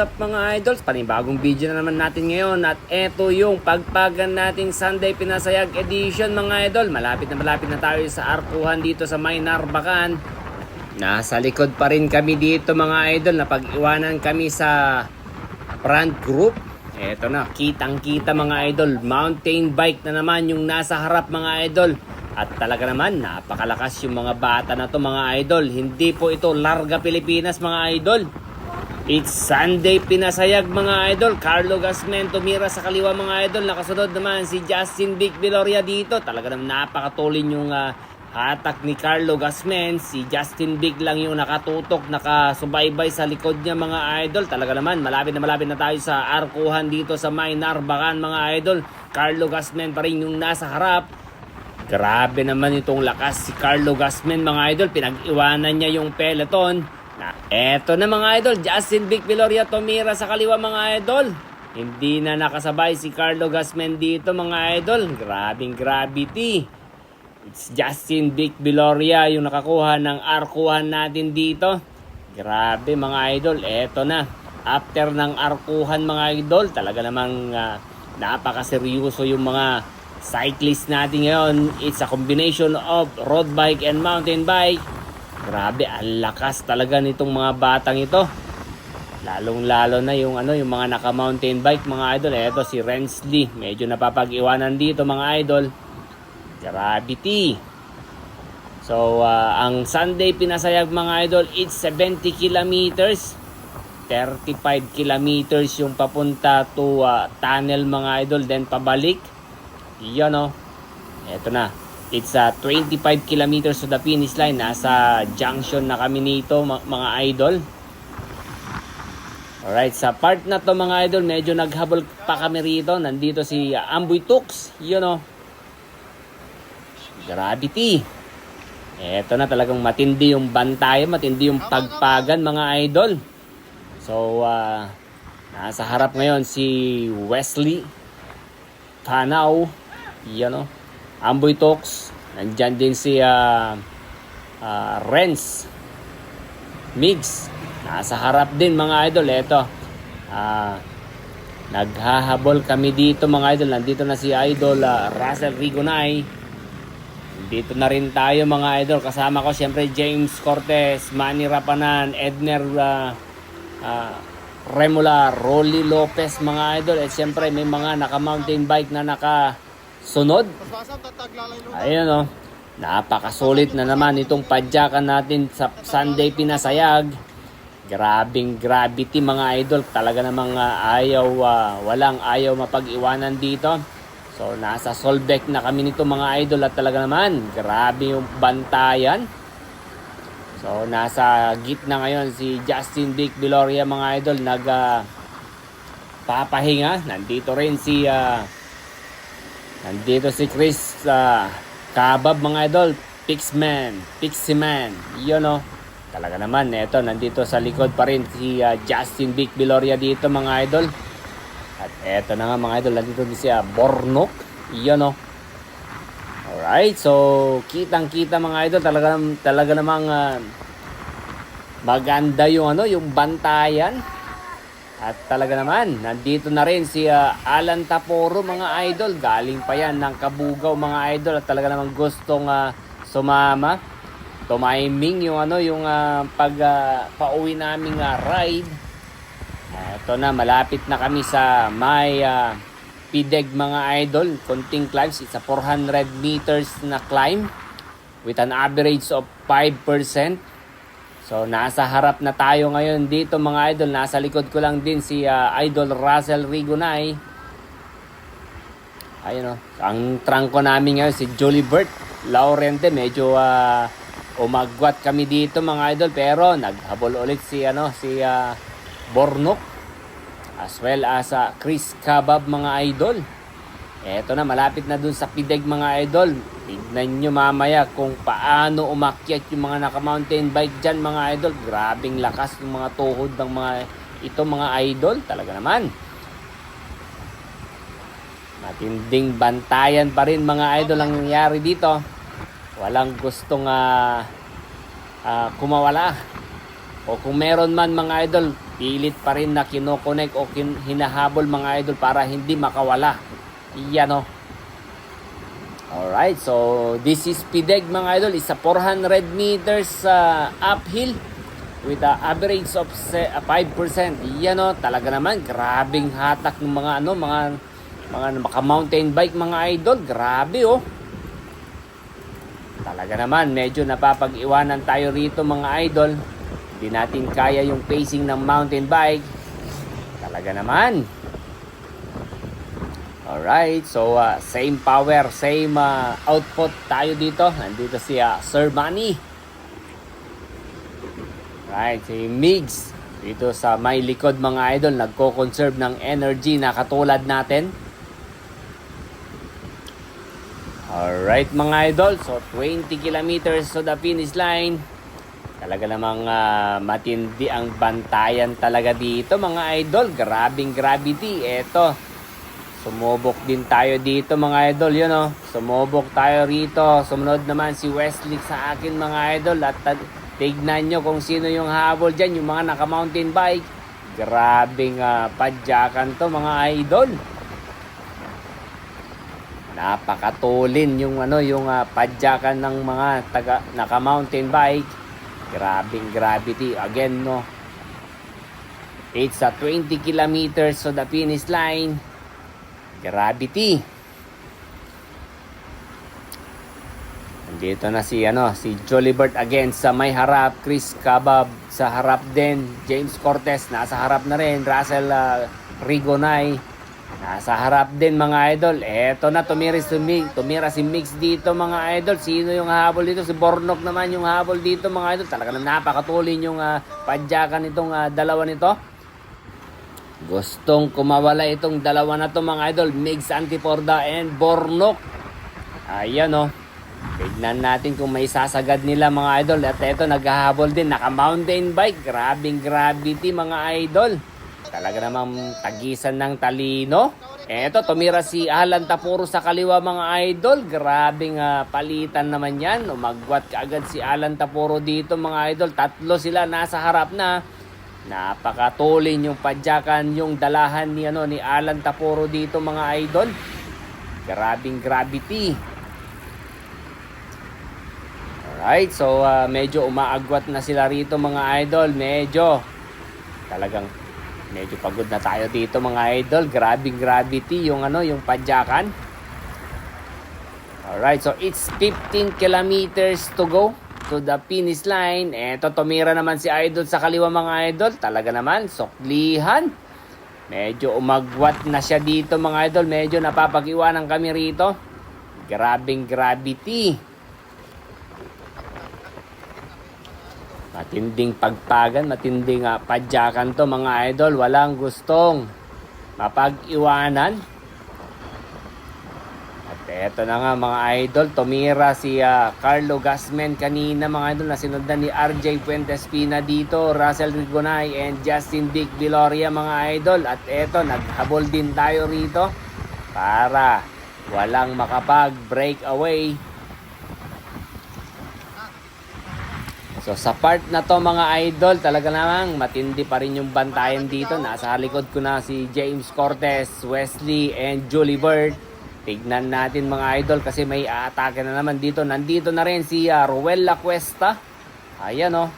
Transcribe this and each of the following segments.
Up mga idols? Panibagong video na naman natin ngayon at eto yung pagpagan nating Sunday Pinasayag Edition mga idol. Malapit na malapit na tayo sa arkuhan dito sa Maynar Bacan. Nasa likod pa rin kami dito mga idol na pag-iwanan kami sa front group. Eto na, kitang kita mga idol. Mountain bike na naman yung nasa harap mga idol. At talaga naman, napakalakas yung mga bata na to mga idol. Hindi po ito Larga Pilipinas mga idol. It's Sunday pinasayag mga idol. Carlo Gasmen tumira sa kaliwa mga idol. Nakasunod naman si Justin Vic Viloria dito. Talaga naman napakatulin yung ah, hatak ni Carlo Gasmen. Si Justin Vic lang yung nakatutok, nakasubaybay sa likod niya mga idol. Talaga naman malapit na malapit na tayo sa arkuhan dito sa Maynar Bacan mga idol. Carlo Gasmen pa rin yung nasa harap. Grabe naman itong lakas si Carlo Gasmen mga idol. Pinag-iwanan niya yung peloton. Na, eto na mga idol, Justin Vic Viloria tumira sa kaliwa mga idol. Hindi na nakasabay si Carlo Gasmen dito mga idol. Grabing gravity. It's Justin Vic Viloria yung nakakuha ng arkuhan natin dito. Grabe mga idol, eto na. After ng arkuhan mga idol, talaga namang ah, napakaseryoso yung mga cyclist natin ngayon. It's a combination of road bike and mountain bike. Grabe, ang lakas talaga nitong mga batang ito. Lalong-lalo na yung ano, yung mga naka-mountain bike mga idol. Ito si Rensley, medyo napapag-iwanan dito mga idol. Gravity. So, ah, ang Sunday pinasayag mga idol, it's 70 kilometers. 35 kilometers yung papunta to ah, tunnel mga idol, then pabalik. Yan o. Ito na. It's uh, 25 kilometers to the finish line. Nasa junction na kami nito mga idol. Alright, sa part na to mga idol, medyo naghabol pa kami rito. Nandito si Amboy Tux. Yun o. Gravity. Eto na talagang matindi yung bantay, matindi yung pagpagan mga idol. So, uh, nasa harap ngayon si Wesley Panau. Yan o. Amboy Talks. Nandyan din si uh, uh, Renz Migs. Nasa harap din mga idol. Ito. Uh, naghahabol kami dito mga idol. Nandito na si idol uh, Russell Rigonay. Dito na rin tayo mga idol. Kasama ko siyempre James Cortez, Manny Rapanan, Edner uh, uh, Remula, Rolly Lopez mga idol. At siyempre may mga naka mountain bike na naka sunod. Ayun o. Napakasulit na naman itong padyakan natin sa Sunday Pinasayag. Grabing gravity mga idol. Talaga namang ah, ayaw, ah, walang ayaw mapag-iwanan dito. So nasa Solbeck na kami nito mga idol at talaga naman grabe yung bantayan. So nasa gitna ngayon si Justin Vic Viloria mga idol nag ah, papahinga. Nandito rin si ah, Nandito si Chris sa Kabab mga idol, Pixman, Piximan. Yun o. Talaga naman, eto, nandito sa likod pa rin si ah, Justin Vic Viloria dito mga idol. At eto na nga mga idol, nandito din si ah, Bornok. Yun o. Alright, so kitang kita mga idol, talaga, talaga namang ah, maganda yung ano, yung bantayan. At talaga naman, nandito na rin si ah, Alan Taporo mga idol. Galing pa yan ng Kabugaw mga idol at talaga naman gustong ah, sumama. Tumiming yung ano, yung ah, pag ah, pauwi naming ah, ride. Ito na, malapit na kami sa may ah, Pideg mga idol. Konting climbs. It's a 400 meters na climb with an average of 5%. So nasa harap na tayo ngayon dito mga idol. Nasa likod ko lang din si ah, Idol Russell Rigonay. Ayun o. Ang trangko namin ngayon si Jolie Bert Laurente. Medyo ah, umagwat kami dito mga idol. Pero naghabol ulit si, ano, si ah, Bornok. As well as ah, Chris Kabab mga idol. Eto na, malapit na dun sa Pideg mga idol. Tignan nyo mamaya kung paano umakyat yung mga naka-mountain bike dyan mga idol. Grabing lakas ng mga tuhod ng mga ito mga idol. Talaga naman. Matinding bantayan pa rin mga idol ang nangyari dito. Walang gustong ah, ah, kumawala. O kung meron man mga idol, pilit pa rin na kinokonek o kin- hinahabol mga idol para hindi makawala. Iyan o. Alright, so this is Pideg mga idol. Isa 400 meters sa uphill with a average of se- uh, 5%. Iyan o, talaga naman, grabing hatak ng mga ano, mga mga maka mountain bike mga idol. Grabe oh. Talaga naman, medyo napapag-iwanan tayo rito mga idol. Hindi natin kaya yung pacing ng mountain bike. Talaga naman. Alright, so uh, same power, same uh, output tayo dito. Nandito si uh, Sir Manny. Right, si Migs. Dito sa may likod mga idol, nagko-conserve ng energy na katulad natin. Alright mga idol, so 20 kilometers to the finish line. Talaga namang ah, matindi ang bantayan talaga dito mga idol. Grabing gravity. Eto, sumubok din tayo dito mga idol. Yun oh, sumubok tayo rito. Sumunod naman si Wesley sa akin mga idol. At tignan nyo kung sino yung habol dyan. Yung mga naka-mountain bike. Grabing uh, padyakan to mga idol. Napakatulin yung ano yung ah, padyakan ng mga taga naka mountain bike. Grabing gravity again no. It's a 20 kilometers to the finish line. Gravity. Nandito na si ano si Jolibert again sa may harap, Chris Cabab sa harap din, James Cortez nasa harap na rin, Russell uh, Rigonay Nasa harap din mga idol. Eto na, tumira si Mix. Tumira si Mix dito mga idol. Sino yung habol dito? Si Bornok naman yung habol dito mga idol. Talaga na napakatulin yung uh, padyakan nitong uh, dalawa nito. Gustong kumawala itong dalawa na to mga idol. Mix Antiporda and Bornok. Ayan o. Oh. Tignan natin kung may sasagad nila mga idol. At eto, naghahabol din. Naka-mountain bike. Grabing gravity mga idol. Talaga namang tagisan ng talino. Eto, tumira si Alan Tapuro sa kaliwa mga idol. Grabing uh, palitan naman yan. Umagwat kaagad si Alan Tapuro dito mga idol. Tatlo sila nasa harap na. Napakatulin yung padyakan, yung dalahan ni, ano, ni Alan Tapuro dito mga idol. Grabing gravity. Alright, so uh, medyo umaagwat na sila rito mga idol. Medyo talagang medyo pagod na tayo dito mga idol. Grabe gravity yung ano, yung padyakan. Alright, so it's 15 kilometers to go to the finish line. Eto, tumira naman si idol sa kaliwa mga idol. Talaga naman, suklihan. Medyo umagwat na siya dito mga idol. Medyo napapag-iwanan kami rito. Grabing gravity. Matinding pagpagan, matinding uh, padyakan to mga idol. Walang gustong mapag-iwanan. Eto na nga mga idol, tumira si uh, Carlo Gasmen kanina mga idol na sinundan ni RJ Fuentes Pina dito, Russell Rigonay and Justin Dick Viloria mga idol. At eto, naghabol din tayo rito para walang makapag break away So sa part na to mga idol, talaga namang matindi pa rin yung bantayan dito. Nasa likod ko na si James Cortez, Wesley, and Julie Bird. Tignan natin mga idol kasi may aatake na naman dito. Nandito na rin si uh, Ruel Cuesta. Ayan o. Oh.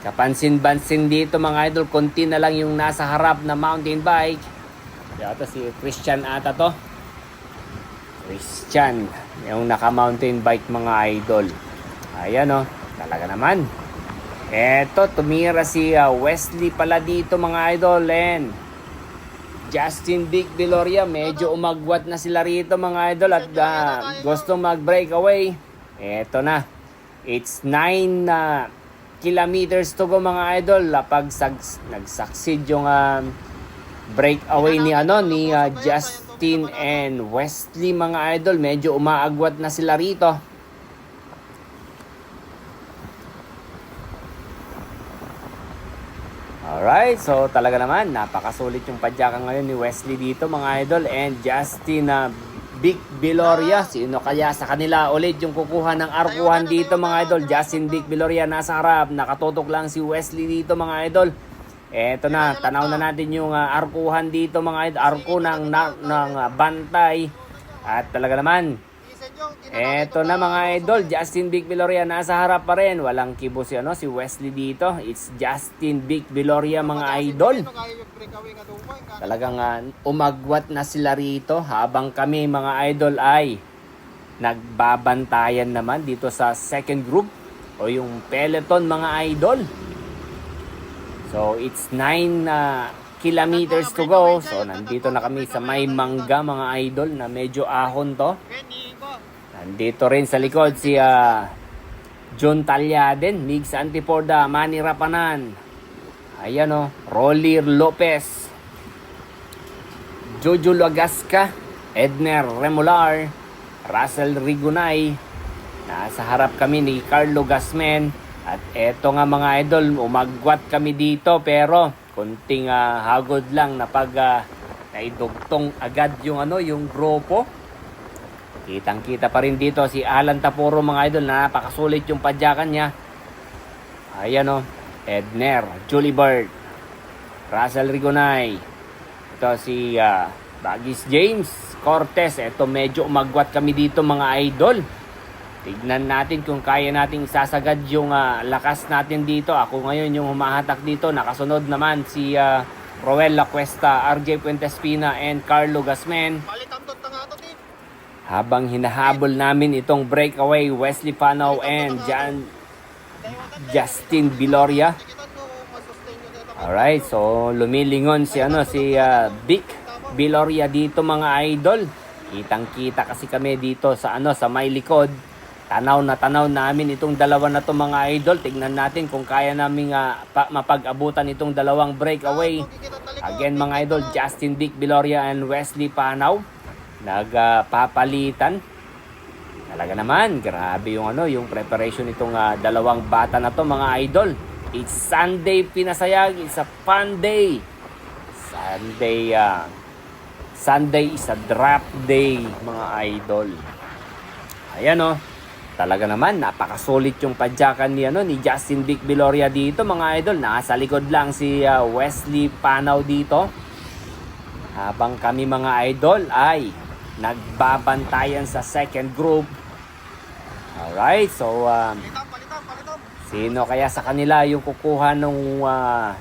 Kapansin-bansin dito mga idol, konti na lang yung nasa harap na mountain bike. Yata si Christian ata to. Christian, yung naka mountain bike mga idol. Ayan o, oh, talaga naman. Eto, tumira si uh, Wesley pala dito mga idol. And Justin Dick Deloria, medyo umagwat na sila rito mga idol at uh, gusto mag-breakaway. Eto na. It's 9 uh, kilometers to go mga idol. Pag nag-succeed yung uh, breakaway ni ano ni uh, Justin and Wesley mga idol, medyo umaagwat na sila rito. Alright, so talaga naman, napakasulit yung padyakan ngayon ni Wesley dito mga idol and Justin uh, Vic Viloria. Sino kaya sa kanila ulit yung kukuha ng arkuhan dito mga idol? Justin Vic Viloria nasa harap. Nakatutok lang si Wesley dito mga idol. Eto na, tanaw na natin yung ah, arkuhan dito mga idol. Arko ng, na, ng ah, bantay. At talaga naman, Eto na mga idol, Justin Vic Viloria nasa harap pa rin. Walang kibo si, ano, si Wesley dito. It's Justin Vic Viloria mga idol. Talagang ah, umagwat na sila rito habang kami mga idol ay nagbabantayan naman dito sa second group o yung peloton mga idol. So it's 9 na kilometers to go. So nandito na kami sa may mangga mga idol na medyo ahon to. Nandito rin sa likod si ah, John Talyaden, Migs Antiporda, Manny Rapanan. Ayan o, Rolly Lopez. Jojo Lagasca, Edner Remolar, Russell Rigunay. Nasa harap kami ni Carlo Gasmen. At eto nga mga idol, umagwat kami dito pero kunting ah, hagod lang na pag ah, naidugtong agad yung ano, yung grupo. Kitang kita pa rin dito si Alan Taporo mga idol na napakasulit yung padyakan niya. Ayan o, Edner, Julie Bird, Russell Rigonay. Ito si ah, Bagis James Cortez. Ito medyo umagwat kami dito mga idol. Tignan natin kung kaya nating sasagad yung ah, lakas natin dito. Ako ngayon yung humahatak dito. Nakasunod naman si ah, Roel Cuesta, RJ Puentespina, and Carlo Gasmen. Habang hinahabol namin itong breakaway, Wesley Panaw and Jan Justin Viloria. Alright, so lumilingon si ano si ah, Vic Viloria dito mga idol. Kitang-kita kasi kami dito sa ano sa may likod. Tanaw na tanaw namin itong dalawa na to mga idol. Tignan natin kung kaya namin pa- mapag-abutan itong dalawang breakaway. Again mga idol, Justin Vic Viloria and Wesley Panaw nagpapalitan. Talaga naman, grabe yung ano, yung preparation nitong ah, dalawang bata na to mga idol. It's Sunday pinasayag, it's a fun day. Sunday ah, Sunday is a draft day mga idol. Ayan oh. Talaga naman napakasulit yung padyakan ni ano ni Justin Vic Viloria dito mga idol. Nasa likod lang si ah, Wesley Panaw dito. Habang kami mga idol ay nagbabantayan sa second group. Alright, so um, sino kaya sa kanila yung kukuha nung ah,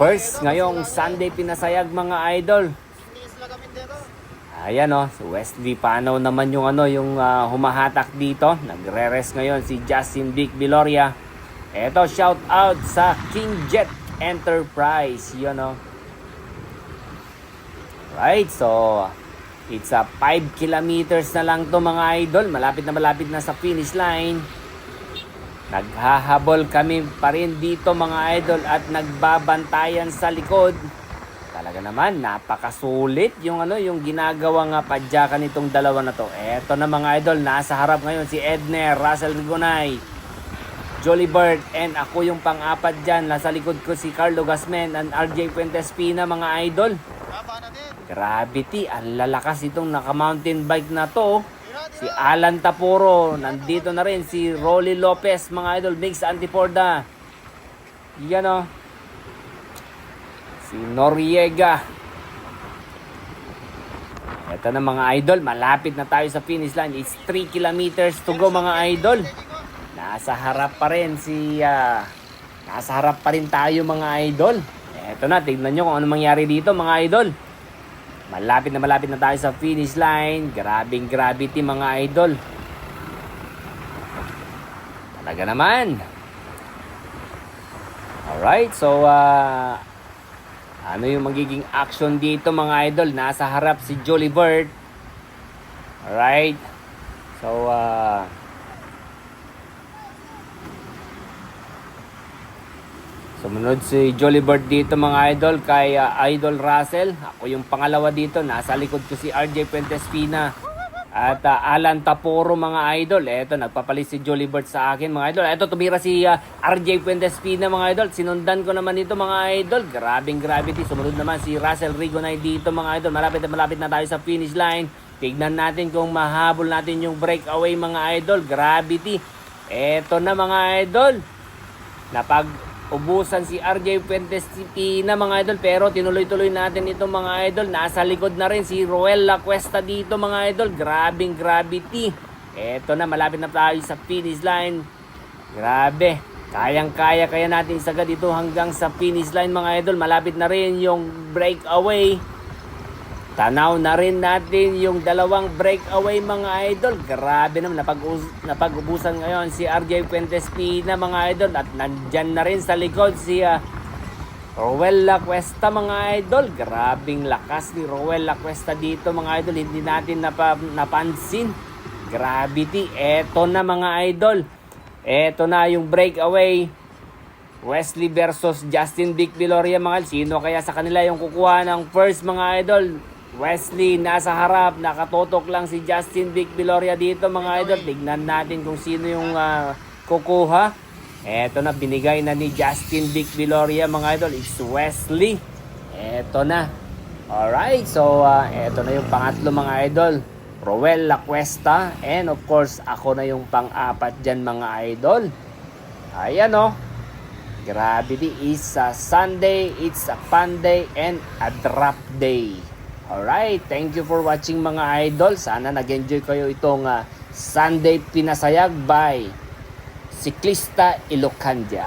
first ngayong Sunday pinasayag mga idol? Ayan o, si Wesley Panaw naman yung ano, yung ah, humahatak dito. Nagre-rest ngayon si Justin Vic Viloria. Eto, shout out sa King Jet Enterprise. Yun o. Right, so it's a 5 kilometers na lang to mga idol. Malapit na malapit na sa finish line. Naghahabol kami pa rin dito mga idol at nagbabantayan sa likod. Talaga naman, napakasulit yung ano, yung ginagawang uh, padyakan nitong dalawa na to. Eto na mga idol, nasa harap ngayon si Edner, Russell Rigonay, Jolly Bird, and ako yung pang-apat dyan. Nasa likod ko si Carlo Gasmen and RJ Puentespina mga idol. Gravity, ang lalakas itong naka-mountain bike na to. Si Alan Taporo, nandito na rin si Rolly Lopez, mga idol, Mix Antiporda. Yan o. Si Noriega. Ito na mga idol, malapit na tayo sa finish line. It's 3 kilometers to go mga idol. Nasa harap pa rin si... ah, nasa harap pa rin tayo mga idol. Ito na, tignan nyo kung ano mangyari dito mga idol. Malapit na malapit na tayo sa finish line. Grabing gravity mga idol. Talaga naman. Alright, so uh, ano yung magiging action dito mga idol? Nasa harap si Jolly Bird. Alright. So, uh, Sumunod si Jolly Bird dito mga idol kay uh, Idol Russell. Ako yung pangalawa dito. Nasa likod ko si RJ Puentespina. At ah, Alan Taporo mga idol. Eto, nagpapalit si Jolly Bird sa akin mga idol. Eto, tumira si ah, RJ Puentespina mga idol. Sinundan ko naman ito mga idol. Grabing gravity. Sumunod naman si Russell Rigonay dito mga idol. Malapit na malapit na tayo sa finish line. Tignan natin kung mahabol natin yung breakaway mga idol. Gravity. Eto na mga idol. Napag ubusan si RJ Fuentes na mga idol pero tinuloy-tuloy natin itong mga idol. Nasa likod na rin si Roel La Cuesta dito mga idol. Grabing gravity eto na malapit na tayo sa finish line. Grabe. Kayang kaya kaya natin sagad ito hanggang sa finish line mga idol. Malapit na rin yung breakaway Tanaw na rin natin yung dalawang breakaway mga idol. Grabe naman, napag napag-ubusan ngayon si RJ Fuentes na mga idol. At nandyan na rin sa likod si ah, Rowel La Cuesta mga idol. Grabing lakas ni Rowel La Cuesta dito mga idol. Hindi natin napa, napansin. Gravity. Eto na mga idol. Eto na yung breakaway. Wesley versus Justin Vic Viloria mga idol. Sino kaya sa kanila yung kukuha ng first mga idol? Wesley nasa harap, nakatotok lang si Justin Vic Viloria dito mga idol. Tignan natin kung sino yung ah, kukuha. Eto na, binigay na ni Justin Vic Viloria mga idol. It's Wesley. Eto na. Alright, so ah, eto na yung pangatlo mga idol. Roel La Cuesta. And of course, ako na yung pang-apat dyan mga idol. Ayan oh. Gravity is a Sunday, it's a fun day, and a drop day. Alright, thank you for watching mga idol. Sana nag-enjoy kayo itong ah, Sunday Pinasayag by Siklista Ilocandia.